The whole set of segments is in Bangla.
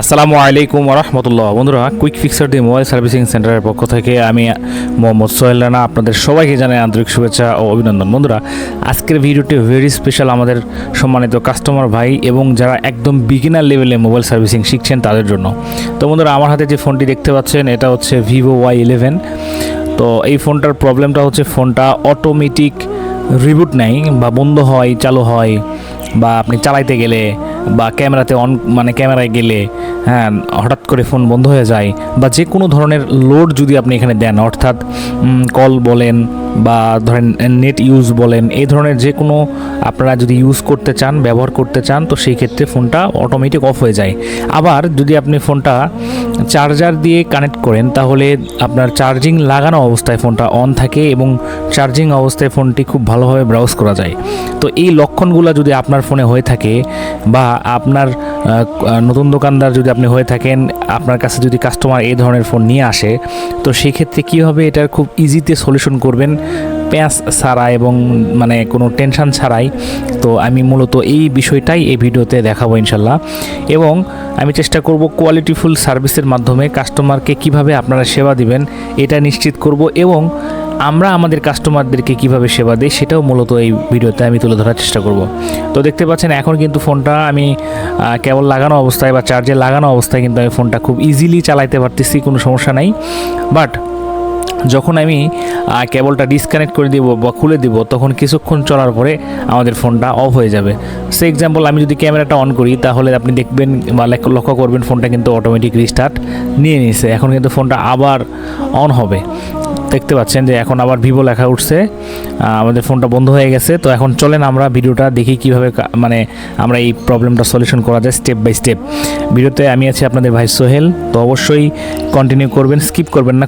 আসসালামু আলাইকুম রহমতুল্লাহ বন্ধুরা quick fixer the mobile servicing সেন্টারের পক্ষ থেকে আমি মোহাম্মদ সোহেল রানা আপনাদের সবাইকে জানাই আন্তরিক শুভেচ্ছা ও অভিনন্দন। বন্ধুরা, আজকের ভিডিওটি ভেরি স্পেশাল আমাদের সম্মানিত কাস্টমার ভাই এবং যারা একদম বিগিনার লেভেলে মোবাইল সার্ভিসিং শিখছেন তাদের জন্য। তো বন্ধুরা, আমার হাতে যে ফোনটি দেখতে পাচ্ছেন, এটা হচ্ছে ভিভো ওয়াই ইলেভেন তো এই ফোনটার প্রবলেমটা হচ্ছে ফোনটা অটোমেটিক রিবুট নেয় বা বন্ধ হয়, চালু হয় বা আপনি চালাইতে গেলে বা ক্যামেরাতে অন মানে ক্যামেরায় গেলে হঠাৎ করে ফোন বন্ধ হয়ে যায় বা যে কোনো ধরনের লোড যদি আপনি এখানে দেন, অর্থাৎ কল বলেন বা ধরেন নেট ইউজ বলেন, এই ধরনের যে কোনো আপনারা যদি ইউজ করতে চান, ব্যবহার করতে চান, তো সেই ক্ষেত্রে ফোনটা অটোমেটিক অফ হয়ে যায়। আবার যদি আপনি ফোনটা চার্জার দিয়ে কানেক্ট করেন, তাহলে আপনার চার্জিং লাগানো অবস্থায় ফোনটা অন থাকে এবং চার্জিং অবস্থায় ফোনটি খুব ভালোভাবে ব্রাউজ করা যায়। তো এই লক্ষণগুলো যদি আপনার ফোনে হয়ে থাকে বা আপনার নতুন দোকানদার যদি আপনি হয়ে থাকেন, আপনার কাছে যদি কাস্টমার এই ধরনের ফোন নিয়ে আসে, তো সেই ক্ষেত্রে কী হবে? এটার খুব ইজিতে সলিউশন করবেন। প্যাঁচ ছাড়া এবং মানে কোনো টেনশন ছাড়াই। তো আমি মূলত এই বিষয়টাই এই ভিডিওতে দেখাবো ইনশাল্লাহ। এবং আমি চেষ্টা করব কোয়ালিটিফুল সার্ভিসের মাধ্যমে কাস্টমারকে কীভাবে আপনারা সেবা দিবেন, এটা নিশ্চিত করব। এবং আমরা আমাদের কাস্টমারদেরকে কীভাবে সেবা দিই সেটাও মূলত এই ভিডিওতে আমি তুলে ধরার চেষ্টা করব। তো দেখতে পাচ্ছেন এখন কিন্তু ফোনটা আমি কেবল লাগানো অবস্থায় বা চার্জে লাগানো অবস্থায় কিন্তু আমি ফোনটা খুব ইজিলি চালাইতে পারতেছি, কোনো সমস্যা নাই। বাট যখন আমি কেবলটা ডিসকানেক্ট করে দিব বা খুলে দিব, তখন কিছুক্ষণ চলার পরে আমাদের ফোনটা অফ হয়ে যাবে। সে এক্সাম্পল আমি যদি ক্যামেরাটা অন করি, তাহলে আপনি দেখবেন বা লক্ষ্য করবেন ফোনটা কিন্তু অটোমেটিক রিস্টার্ট নিয়ে নিয়েছে। এখন কিন্তু ফোনটা আবার অন হবে। দেখতে পাচ্ছেন যে এখন আবার ভিভো লেখা উঠছে। আমাদের ফোনটা বন্ধ হয়ে গেছে, তো এখন চলেন আমরা ভিডিওটা দেখি কীভাবে মানে আমরা এই প্রবলেমটা সলিউশন করা যায় স্টেপ বাই স্টেপ। ভিডিওতে আমি আছি আপনাদের ভাই সোহেল, তো অবশ্যই কন্টিনিউ করবেন স্কিপ করবেন না।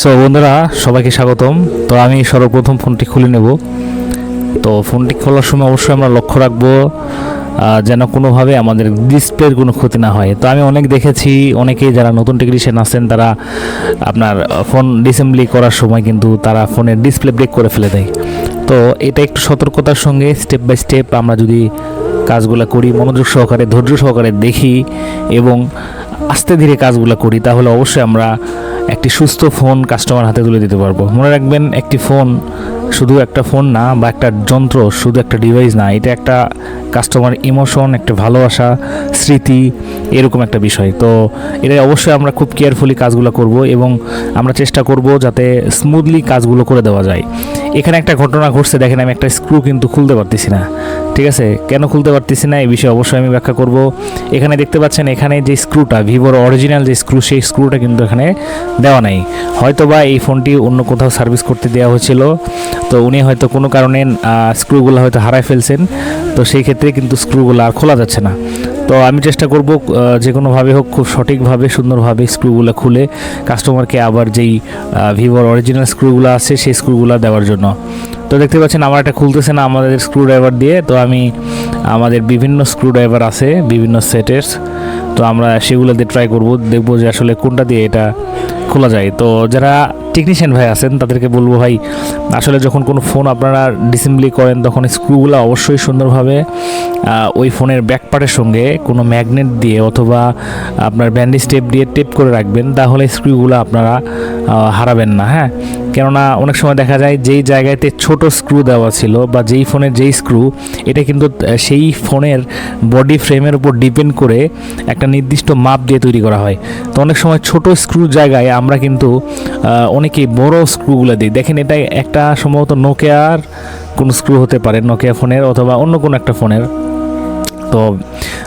সো বন্ধুরা, সবাইকে স্বাগতম। তো আমি সর্বপ্রথম ফোনটি খুলে নেব। তো ফোনটি খোলার সময় অবশ্যই আমরা লক্ষ্য রাখব। যেন কোনোভাবে আমাদের ডিসপ্লের কোনো ক্ষতি না হয়। তো আমি অনেক দেখেছি, অনেকেই যারা নতুন টেকনিশিয়ান আছেন, তারা আপনার ফোন ডিসেম্বলি করার সময় কিন্তু তারা ফোনের ডিসপ্লে ব্রেক করে ফেলে দেয়। তো এটা একটু সতর্কতার সঙ্গে স্টেপ বাই স্টেপ আমরা যদি কাজগুলো করি, মনোযোগ সহকারে, ধৈর্য সহকারে দেখি এবং আস্তে ধীরে কাজগুলো করি, তাহলে অবশ্যই আমরা একটি সুস্থ ফোন কাস্টমার হাতে তুলে দিতে পারব। মনে রাখবেন, একটি ফোন শুধু একটা ফোন না, বা একটা যন্ত্র, শুধু একটা ডিভাইস না, এটা একটা কাস্টমার ইমোশন একটা ভালোবাসা, স্মৃতি, এরকম একটা বিষয়। তো এটাই অবশ্যই আমরা খুব কেয়ারফুলি কাজগুলো করব এবং আমরা চেষ্টা করব যাতে স্মুথলি কাজগুলো করে দেওয়া যায়। এখানে একটা ঘটনা ঘটছে, দেখেন আমি একটা স্ক্রু কিন্তু খুলতে পারতেছি না। ঠিক আছে? কেন খুলতে পারতেছি না? এই বিষয়ে অবশ্যই আমি ব্যাখ্যা করব। এখানে দেখতে পাচ্ছেন, এখানে যে স্ক্রুটা ভিভোর অরিজিনাল যে স্ক্রু সেই স্ক্রুটা কিন্তু এখানে দেওয়া নাই। হয়তো বা এই ফোনটি অন্য কোথাও সার্ভিস করতে দেওয়া হয়েছিল। তো উনি হয়তো কোনো কারণে স্ক্রুগুলো হয়তো হারায় ফেলছেন। তো সেই ক্ষেত্রে কিন্তু স্ক্রুগুলো আর খোলা যাচ্ছে না। তো আমি চেষ্টা করব যে কোনোভাবে হোক, খুব সঠিকভাবে, সুন্দরভাবে স্ক্রুগুলো খুলে কাস্টমারকে আবার যেই ভিভোর অরিজিনাল স্ক্রুগুলো আছে, সেই স্ক্রুগুলো দেওয়ার জন্য। তো দেখতে পাচ্ছেন, আমার একটা খুলতেছে না আমাদের স্ক্রু ড্রাইভার দিয়ে। তো আমি, আমাদের বিভিন্ন স্ক্রু ড্রাইভার আছে, বিভিন্ন সেটের তো আমরা সেগুলো দিয়ে ট্রাই করব, দেখব যে আসলে কোনটা দিয়ে এটা খোলা যায়। তো যারা টেকনিশিয়ান ভাই আছেন, তাদেরকে বলব ভাই, আসলে যখন কোনো ফোন আপনারা ডিসেম্বলি করেন, তখন স্ক্রুগুলো অবশ্যই সুন্দরভাবে ওই ফোনের ব্যাক পার্টের সঙ্গে কোনো ম্যাগনেট দিয়ে অথবা আপনার ব্যান্ডেজ টেপ দিয়ে টেপ করে রাখবেন। তাহলে স্ক্রুগুলো আপনারা হারাবেন না হ্যাঁ? কেননা অনেক সময় দেখা যায় যেই জায়গাতে ছোট স্ক্রু দেওয়া ছিল বা যেই ফোনের যেই স্ক্রু, এটা কিন্তু সেই ফোনের বডি ফ্রেমের উপর ডিপেন্ড করে একটা নির্দিষ্ট মাপ দিয়ে তৈরি করা হয়। তো অনেক সময় ছোট স্ক্রু জায়গায় আমরা কিন্তু অনেকেই বড় স্ক্রুগুলো দিই। দেখেন এটা একটা সম্ভবত নোকিয়ার কোনো স্ক্রু হতে পারে, নোকিয়া ফোনের অথবা অন্য কোনো একটা ফোনের। তো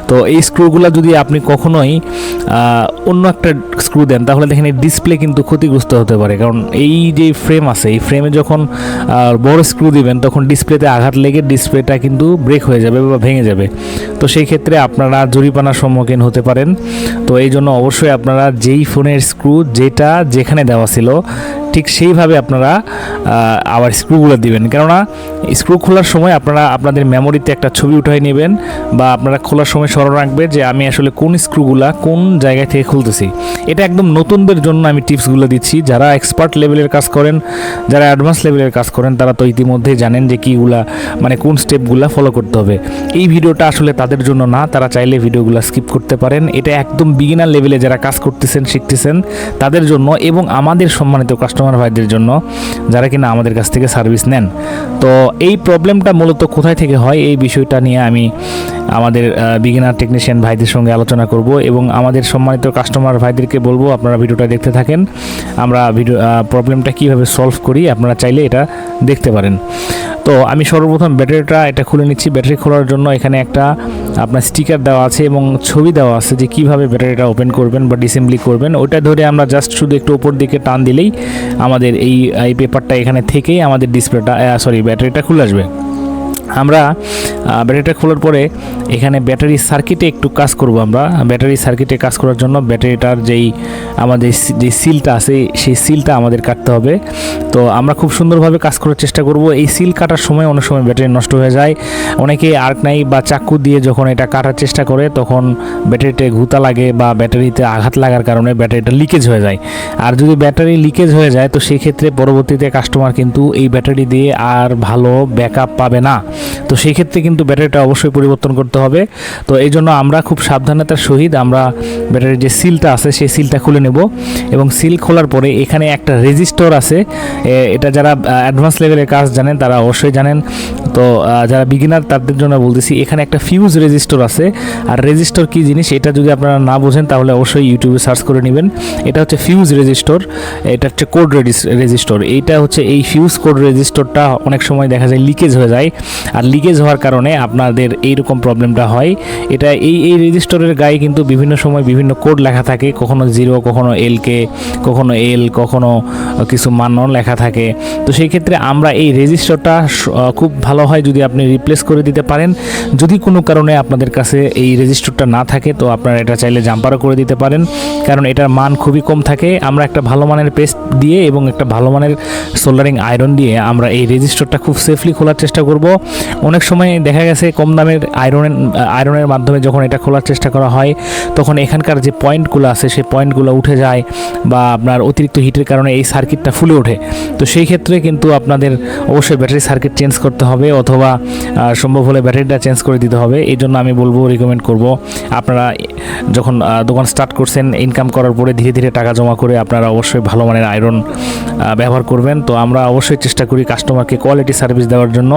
তো এই স্ক্রুগুলো যদি আপনি কখনোই অন্য একটা স্ক্রু দেন, তাহলে দেখেন এই ডিসপ্লে কিন্তু ক্ষতিগ্রস্ত হতে পারে। কারণ এই যে ফ্রেম আছে, এই ফ্রেমে যখন বড় স্ক্রু দিবেন, তখন ডিসপ্লেতে আঘাত লেগে ডিসপ্লেটা কিন্তু ব্রেক হয়ে যাবে বা ভেঙে যাবে। তো সেই ক্ষেত্রে আপনারা জরিমানার সম্মুখীন হতে পারেন। তো এই জন্য অবশ্যই আপনারা যেই ফোনের স্ক্রু যেটা যেখানে দেওয়া ছিল, ঠিক সেইভাবে আপনারা আবার স্ক্রুগুলো দিবেন। কেননা স্ক্রু খোলার সময় আপনারা আপনাদের মেমোরিতে একটা ছবি উঠাই নেবেন বা আপনারা খোলার সময় স্মরণ রাখবে যে আমি আসলে কোন স্ক্রুগুলা কোন জায়গা থেকে খুলতেছি। এটা একদম নতুনদের জন্য আমি টিপসগুলো দিচ্ছি। যারা এক্সপার্ট লেভেলের কাজ করেন, যারা অ্যাডভান্স লেভেলের কাজ করেন, তারা তো ইতিমধ্যেই জানেন যে কীগুলা মানে কোন স্টেপগুলো ফলো করতে হবে। এই ভিডিওটা আসলে তাদের জন্য না, তারা চাইলে ভিডিওগুলো স্কিপ করতে পারেন। এটা একদম বিগিনার লেভেলে যারা কাজ করতেছেন, শিখতেছেন, তাদের জন্য এবং আমাদের সম্মানিত কাস্টমার ভাইদের জন্য, যারা কিনা আমাদের কাছ থেকে সার্ভিস নেন। তো এই প্রবলেমটা মূলত কোথায় থেকে হয়, এই বিষয়টা নিয়ে আমি আমাদের বিগিনার টেকনিশিয়ান ভাইদের সঙ্গে আলোচনা করব এবং আমাদের সম্মানিত কাস্টমার ভাইদেরকে বলব, আপনারা ভিডিওটা দেখতে থাকেন। আমরা ভিডিও প্রবলেমটা কীভাবে সলভ করি, আপনারা চাইলে এটা দেখতে পারেন। তো আমি সর্বপ্রথম ব্যাটারিটা এটা খুলে নিচ্ছি। ব্যাটারি খোলার জন্য এখানে একটা আপনার স্টিকার দেওয়া আছে এবং ছবি দেওয়া আছে যে কীভাবে ব্যাটারিটা ওপেন করবেন বা ডিসেম্বলি করবেন। ওটা ধরে আমরা জাস্ট শুধু একটু ওপর দিকে টান দিলেই আমাদের এই এই পেপারটা এখানে থেকেই আমাদের ডিসপ্লেটা সরি ব্যাটারিটা খুলে আসবে। আমরা ব্যাটারিটা খোলার পরে এখানে ব্যাটারি সার্কিটে একটু কাজ করব আমরা। ব্যাটারি সার্কিটে কাজ করার জন্য ব্যাটারিটার যেই আমাদের যে সিলটা আছে, সেই সিলটা আমাদের কাটতে হবে। তো আমরা খুব সুন্দরভাবে কাজ করার চেষ্টা করব। এই সিল কাটার সময় অনেক সময় ব্যাটারি নষ্ট হয়ে যায়। অনেকে আর্ক নাই বা চাকু দিয়ে যখন এটা কাটার চেষ্টা করে, তখন ব্যাটারিতে ঘুতা লাগে বা ব্যাটারিতে আঘাত লাগার কারণে ব্যাটারিটা লিকেজ হয়ে যায়। আর যদি ব্যাটারি লিকেজ হয়ে যায়, তো সেই ক্ষেত্রে পরবর্তীতে কাস্টমার কিন্তু এই ব্যাটারি দিয়ে আর ভালো ব্যাকআপ পাবে না। তো সেই ক্ষেত্রে কিন্তু ব্যাটারিটা অবশ্যই পরিবর্তন করতে হবে। তো এই জন্য আমরা খুব সাবধানতার সহিত আমরা ব্যাটারির যে সিলটা আছে, সেই সিলটা খুলে নেব এবং সিল খোলার পরে এখানে একটা রেজিস্টর আছে। এটা যারা অ্যাডভান্স লেভেলের কাজ জানেন তারা অবশ্যই জানেন। তো যারা বিগিনার তাদের জন্য বলতেছি, এখানে একটা ফিউজ রেজিস্টর আছে। আর রেজিস্টর কি জিনিস, এটা যদি আপনারা না বোঝেন, তাহলে অবশ্যই ইউটিউবে সার্চ করে নেবেন। এটা হচ্ছে ফিউজ রেজিস্টর এটা হচ্ছে কোড রেজিস্টর এইটা হচ্ছে এই ফিউজ কোড রেজিস্টরটা অনেক সময় দেখা যায় লিকেজ হয়ে যায়। আর লিকেজ হওয়ার কারণে আপনাদের এইরকম প্রবলেমটা হয়। এটা এই এই রেজিস্টরের গায়ে কিন্তু বিভিন্ন সময় বিভিন্ন কোড লেখা থাকে। কখনো জিরো কখনো এল কে কখনো এল কখনো কিছু মান লেখা থাকে। তো সেই ক্ষেত্রে আমরা এই রেজিস্টরটা খুব ভালো হয় যদি আপনি রিপ্লেস করে দিতে পারেন। যদি কোনো কারণে আপনাদের কাছে এই রেজিস্টরটা না থাকে, তো আপনারা এটা চাইলে জাম্পারও করে দিতে পারেন। কারণ এটার মান খুবই কম থাকে। আমরা একটা ভালো মানের পেস্ট দিয়ে এবং একটা ভালো মানের সোল্ডারিং আয়রন দিয়ে আমরা এই রেজিস্টরটা খুব সেফলি খোলার চেষ্টা করব। অনেক সময় দেখা গেছে কম দামের আয়রনের আয়রনের মাধ্যমে যখন এটা খোলার চেষ্টা করা হয়, তখন এখানকার যে পয়েন্টগুলো আছে, সেই পয়েন্টগুলো উঠে যায় বা আপনার অতিরিক্ত হিটের কারণে এই সার্কিটটা ফুলে ওঠে। তো সেই ক্ষেত্রে কিন্তু আপনাদের অবশ্যই ব্যাটারি সার্কিট চেঞ্জ করতে হবে। অথবা সম্ভব হলে ব্যাটারিটা চেঞ্জ করে দিতে হবে। এই জন্য আমি বলব রিকমেন্ড করব, আপনারা যখন দোকান স্টার্ট করছেন ইনকাম করার পরে ধীরে ধীরে টাকা জমা করে আপনারা অবশ্যই ভালো মানের আয়রন ব্যবহার করবেন। তো আমরা অবশ্যই চেষ্টা করি কাস্টমারকে কোয়ালিটি সার্ভিস দেওয়ার জন্য।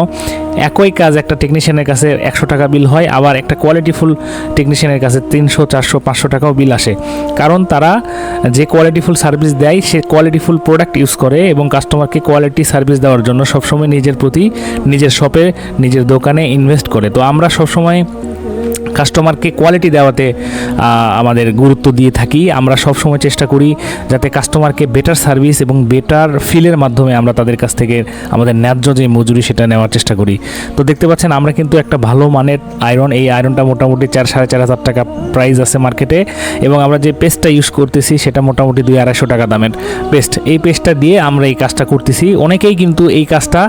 একই কাজ একটা টেকনিশিয়ানের কাছে একশো টাকা বিল হয়, আবার একটা কোয়ালিটিফুল টেকনিশিয়ানের কাছে তিনশো, চারশো, পাঁচশো টাকাও বিল আসে। কারণ তারা যে কোয়ালিটিফুল সার্ভিস দেয়, সে কোয়ালিটিফুল প্রোডাক্ট ইউজ করে এবং কাস্টমারকে কোয়ালিটি সার্ভিস দেওয়ার জন্য সবসময় নিজের প্রতি নিজের শপে নিজের দোকানে ইনভেস্ট করে। তো আমরা সবসময় কাস্টমারকে কোয়ালিটি দেওয়াতে আমাদের গুরুত্ব দিয়ে থাকি। আমরা সব সময় চেষ্টা করি যাতে কাস্টমারকে বেটার সার্ভিস এবং বেটার ফিলের মাধ্যমে আমরা তাদের কাছ থেকে আমাদের ন্যায্য যে মজুরি সেটা নেওয়ার চেষ্টা করি। তো দেখতে পাচ্ছেন, আমরা কিন্তু একটা ভালো মানের আয়রন এই আয়রনটা মোটামুটি চার, সাড়ে চার হাজার টাকা প্রাইস আছে মার্কেটে এবং আমরা যে পেস্টটা ইউজ করতেছি সেটা মোটামুটি দুই, আড়াইশো টাকা দামের পেস্ট এই পেস্টটা দিয়ে আমরা এই কাজটা করতেছি। অনেকেই কিন্তু এই কাজটা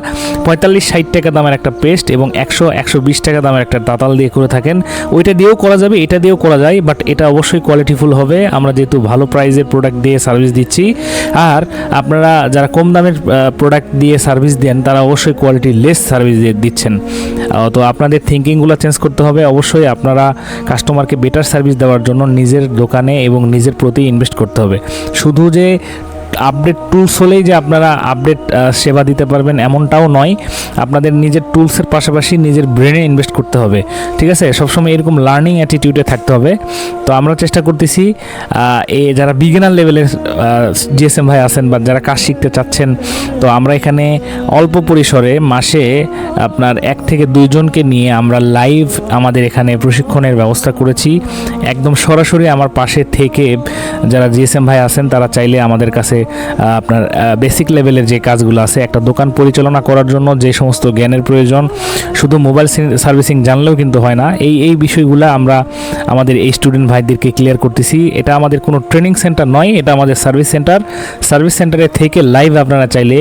পঁয়তাল্লিশ, ষাট টাকা দামের একটা পেস্ট এবং একশো একশো বিশ টাকা দামের একটা দাতাল দিয়ে করে থাকেন। ওইটা দিয়েও করা যাবে, এটা দিয়েও করা যায় বাট এটা অবশ্যই কোয়ালিটিফুল হবে। আমরা যেহেতু ভালো প্রাইজের প্রোডাক্ট দিয়ে সার্ভিস দিচ্ছি, আর আপনারা যারা কম দামের প্রোডাক্ট দিয়ে সার্ভিস দেন, তারা অবশ্যই কোয়ালিটি লেস সার্ভিস দিচ্ছেন। তো আপনাদের থিঙ্কিংগুলো চেঞ্জ করতে হবে। অবশ্যই আপনারা কাস্টমারকে বেটার সার্ভিস দেওয়ার জন্য নিজের দোকানে এবং নিজের প্রতি ইনভেস্ট করতে হবে। শুধু যে আপডেট টুলস হলেই যে আপনারা আপডেট সেবা দিতে পারবেন এমনটাও নয়। আপনাদের নিজের টুলসের পাশাপাশি নিজের ব্রেনে ইনভেস্ট করতে হবে। ঠিক আছে? সবসময় এরকম লার্নিং অ্যাটিটিউডে থাকতে হবে। তো আমরা চেষ্টা করতেছি এ যারা বিগিনার লেভেলের জিএসএম ভাই আছেন বা যারা কাজ শিখতে চাচ্ছেন, তো আমরা এখানে অল্প পরিসরে মাসে আপনার এক থেকে দুইজনকে নিয়ে আমরা লাইভ আমাদের এখানে প্রশিক্ষণের ব্যবস্থা করেছি। একদম সরাসরি আমার পাশে থেকে যারা জিএসএম ভাই আছেন, তারা চাইলে আমাদের কাছে আপনার বেসিক লেভেলের যে কাজগুলো আছে, একটা দোকান পরিচালনা করার জন্য যে সমস্ত জ্ঞানের প্রয়োজন, শুধু মোবাইল সার্ভিসিং জানলেও কিন্তু হয় না। এই এই বিষয়গুলো আমরা আমাদের এই স্টুডেন্ট ভাইদেরকে ক্লিয়ার করতেছি। এটা আমাদের কোনো ট্রেনিং সেন্টার নয়, এটা আমাদের সার্ভিস সেন্টার সার্ভিস সেন্টারে থেকে লাইভ আপনারা চাইলে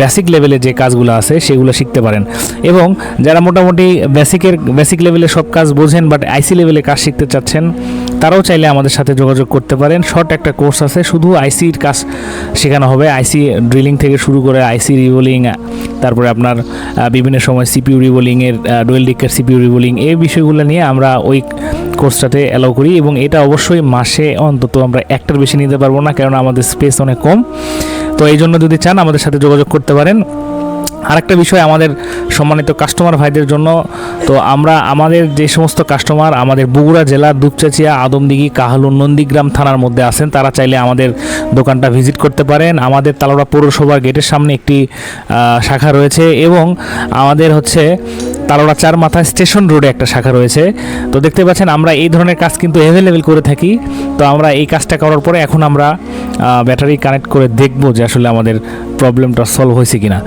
বেসিক লেভেলে যে কাজগুলো আছে, সেগুলো শিখতে পারেন। এবং যারা মোটামুটি বেসিকের বেসিক লেভেলে সব কাজ বোঝেন বাট আইসি লেভেলে কাজ শিখতে চাচ্ছেন তারাও চাইলে আমাদের সাথে যোগাযোগ করতে পারেন। শর্ট একটা কোর্স আছে, শুধু আইসির কাজ শেখানো হবে। আইসি ড্রিলিং থেকে শুরু করে আইসি রিবোলিং, তারপরে আপনার বিভিন্ন সময় সিপিউ রিবোলিংয়ের ডুয়েল ডিকের সিপিউ রিবোলিং, এই বিষয়গুলো নিয়ে আমরা ওই কোর্সটাতে অ্যালাউ করি এবং এটা অবশ্যই মাসে অন্তত আমরা একটার বেশি নিতে পারব না কারণ আমাদের স্পেস অনেক কম। তো এই জন্য যদি চান আমাদের সাথে যোগাযোগ করতে পারেন। আরেকটা বিষয় আমাদের সম্মানিত কাস্টমার ভাইদের জন্য। তো আমরা আমাদের যে সমস্ত কাস্টমার আমাদের বগুড়া জেলার দুপচাচিয়া, আদমদিঘি কাহালুন নন্দীগ্রাম থানার মধ্যে আছেন, তারা চাইলে আমাদের দোকানটা ভিজিট করতে পারেন। আমাদের তালোড়া পৌরসভা গেটের সামনে একটি শাখা রয়েছে এবং আমাদের হচ্ছে তালোড়া চার মাথা স্টেশন রোডে একটা শাখা রয়েছে। তো দেখতে পাচ্ছেন আমরা এই ধরনের কাজ কিন্তু অ্যাভেলেবেল করে থাকি। তো আমরা এই কাজটা করার পরে এখন আমরা ব্যাটারি কানেক্ট করে দেখব যে আসলে আমাদের প্রবলেমটা সলভ হয়েছে কিনা।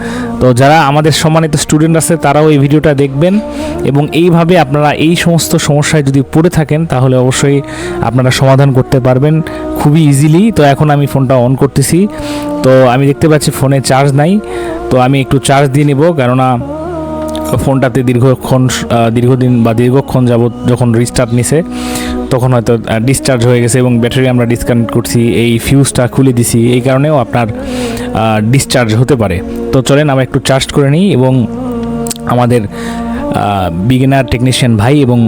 তো যারা আমাদের সম্মানিত স্টুডেন্ট আছে, তারাও এই ভিডিওটা দেখবেন এবং এইভাবে আপনারা এই সমস্ত সমস্যায় যদি পড়ে থাকেন, তাহলে অবশ্যই আপনারা সমাধান করতে পারবেন খুবই ইজিলি তো এখন আমি ফোনটা অন করতেছি। তো আমি দেখতে পাচ্ছি ফোনে চার্জ নাই। তো আমি একটু চার্জ দিয়ে নেব, কেননা ফোনটাতে দীর্ঘক্ষণ দীর্ঘদিন বা দীর্ঘক্ষণ যাবৎ যখন রিস্টার্ট নিছে তখন হয়তো ডিসচার্জ হয়ে গেছে এবং ব্যাটারি আমরা ডিসকানেক্ট করছি, এই ফিউজটা খুলে দিছি, এই কারণেও আপনার ডিসচার্জ হতে পারে। তো চলেন আমরা একটু চার্জ করে নিই এবং আমাদের বিগিনার টেকনিশিয়ান ভাই এবং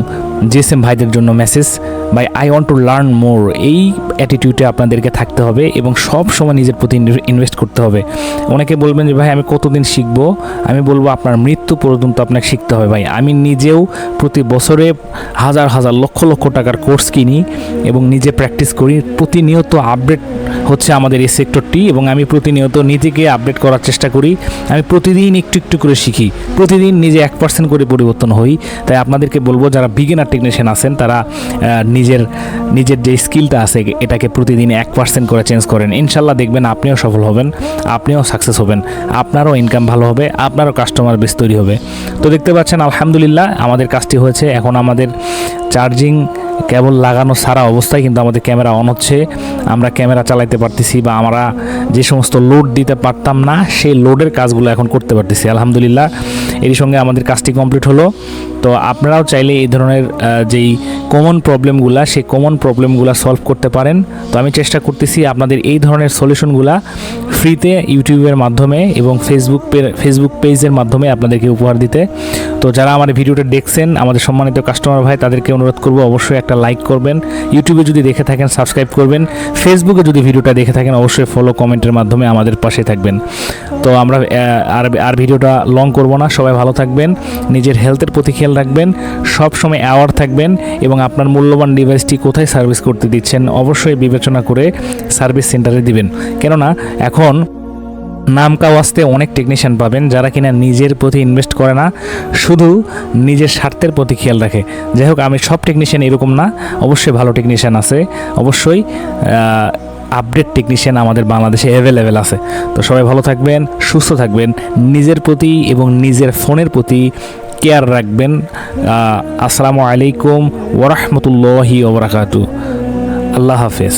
জিএসএম ভাইদের জন্য মেসেজ ভাই I want to learn more এই অ্যাটিটিউডে আপনাদেরকে থাকতে হবে এবং সব সময় নিজের প্রতি ইনভেস্ট করতে হবে। অনেকে বলবেন যে, ভাই, আমি কতদিন শিখব? আমি বলব, আপনার মৃত্যু পর্যন্ত আপনাকে শিখতে হবে, ভাই। আমি নিজেও প্রতি বছরে হাজার হাজার লক্ষ লক্ষ টাকার কোর্স কিনি এবং নিজে প্র্যাকটিস করি। প্রতিনিয়ত আপডেট হচ্ছে আমাদের এই সেক্টরটি এবং আমি প্রতিনিয়ত নিজেকে আপডেট করার চেষ্টা করি। আমি প্রতিদিন একটু একটু করে শিখি। প্রতিদিন নিজে এক পার্সেন্ট করে পরিবর্তন হই। তাই আপনাদেরকে বলব, যারা বিগিনার টেকনিশিয়ান আছেন, তারা নিজের নিজের যে স্কিলটা আছে, এটাকে প্রতিদিন এক পার্সেন্ট করে চেঞ্জ করেন। ইনশাল্লাহ দেখবেন আপনিও সফল হবেন, আপনিও সাকসেস হবেন। আপনারও ইনকাম ভালো হবে, আপনারও কাস্টমার বেশ তৈরি হবে। তো দেখতে পাচ্ছেন, আলহামদুলিল্লাহ, আমাদের কাজটি হয়েছে। এখন আমাদের চার্জিং কেবল লাগানো সারা অবস্থায় কিন্তু আমাদের ক্যামেরা অন হচ্ছে। আমরা ক্যামেরা চালাইতে পারতেছি বা আমরা যে সমস্ত লোড দিতে পারতাম না, সেই লোডের কাজগুলো এখন করতে পারতেছি। আলহামদুলিল্লাহ এরই সঙ্গে আমাদের কাজটি কমপ্লিট হলো। তো আপনারাও চাইলে এই ধরনের যেই কমন প্রবলেমগুলা সেই কমন প্রবলেমগুলো সলভ করতে পারেন। তো আমি চেষ্টা করতেছি আপনাদের এই ধরনের সলিউশনগুলা ফ্রিতে ইউটিউবের মাধ্যমে এবং ফেসবুক ফেসবুক পেজের মাধ্যমে আপনাদেরকে উপহার দিতে। তো যারা আমার ভিডিওটা দেখছেন, আমাদের সম্মানিত কাস্টমার ভাই, তাদেরকে অনুরোধ করব অবশ্যই একটা লাইক করবেন। ইউটিউবে যদি দেখে থাকেন সাবস্ক্রাইব করবেন। ফেসবুকে যদি ভিডিওটা দেখে থাকেন, অবশ্যই ফলো কমেন্টের মাধ্যমে আমাদের পাশে থাকবেন। তো আমরা আর আর ভিডিওটা লং করব না। সবাই ভালো থাকবেন, নিজের হেলথের প্রতি খেয়াল রাখবেন সব সময় অ্যাওয়ার থাকবেন এবং আপনার মূল্যবান ডিভাইসটি কোথায় সার্ভিস করতে দিচ্ছেন অবশ্যই বিবেচনা করে সার্ভিস সেন্টারে দিবেন। কেননা, এখন নামকা ওয়াস্তে অনেক টেকনিশিয়ান পাবেন যারা কিনা নিজের প্রতি ইনভেস্ট করে না, শুধু নিজের স্বার্থের প্রতি খেয়াল রাখে। যাই হোক, আমি সব টেকনিশিয়ান এরকম না, অবশ্যই ভালো টেকনিশিয়ান আছে। অবশ্যই আপডেট টেকনিশিয়ান আমাদের বাংলাদেশে অ্যাভেলেবেল আছে। তো সবাই ভালো থাকবেন, সুস্থ থাকবেন, নিজের প্রতি এবং নিজের ফোনের প্রতি কেয়ার রাখবেন। আসসালামু আলাইকুম ওরহমতুল্লাহি ওবরাকাতু আল্লাহ হাফেজ।